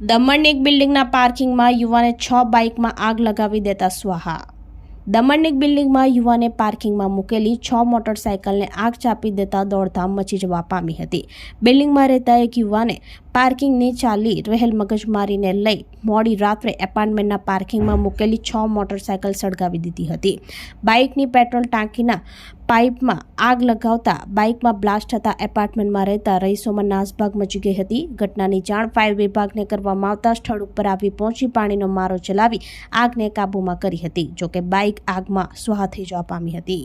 દમણની એક બિલ્ડિંગના પાર્કિંગમાં યુવાને છ બાઇકમાં આગ લગાવી દેતા સ્વાહા. દમણની એક બિલ્ડિંગમાં યુવાને પાર્કિંગમાં મૂકેલી છ મોટરસાયકલને આગ ચાપી દેતા દોડધામ મચી જવા પામી હતી. બિલ્ડિંગમાં રહેતા એક યુવાને પાર્કિંગની ચાલી રહેલ મગજમારીને લઈ મોડી રાત્રે એપાર્ટમેન્ટના પાર્કિંગમાં મૂકેલી છ મોટરસાયકલ સળગાવી દીધી હતી. બાઇકની પેટ્રોલ ટાંકીના પાઇપમાં આગ લગાવતા બાઇકમાં બ્લાસ્ટ થતા એપાર્ટમેન્ટમાં રહેતા રહીશોમાં નાસભાગ મચી ગઈ હતી. ઘટનાની જાણ ફાયર વિભાગને કરવામાં આવતા સ્થળ ઉપર આવી પહોંચી પાણીનો મારો ચલાવી આગને કાબૂમાં કરી હતી, જોકે બાઇક આગમાં સ્વાહ થઈ જવા પામી હતી.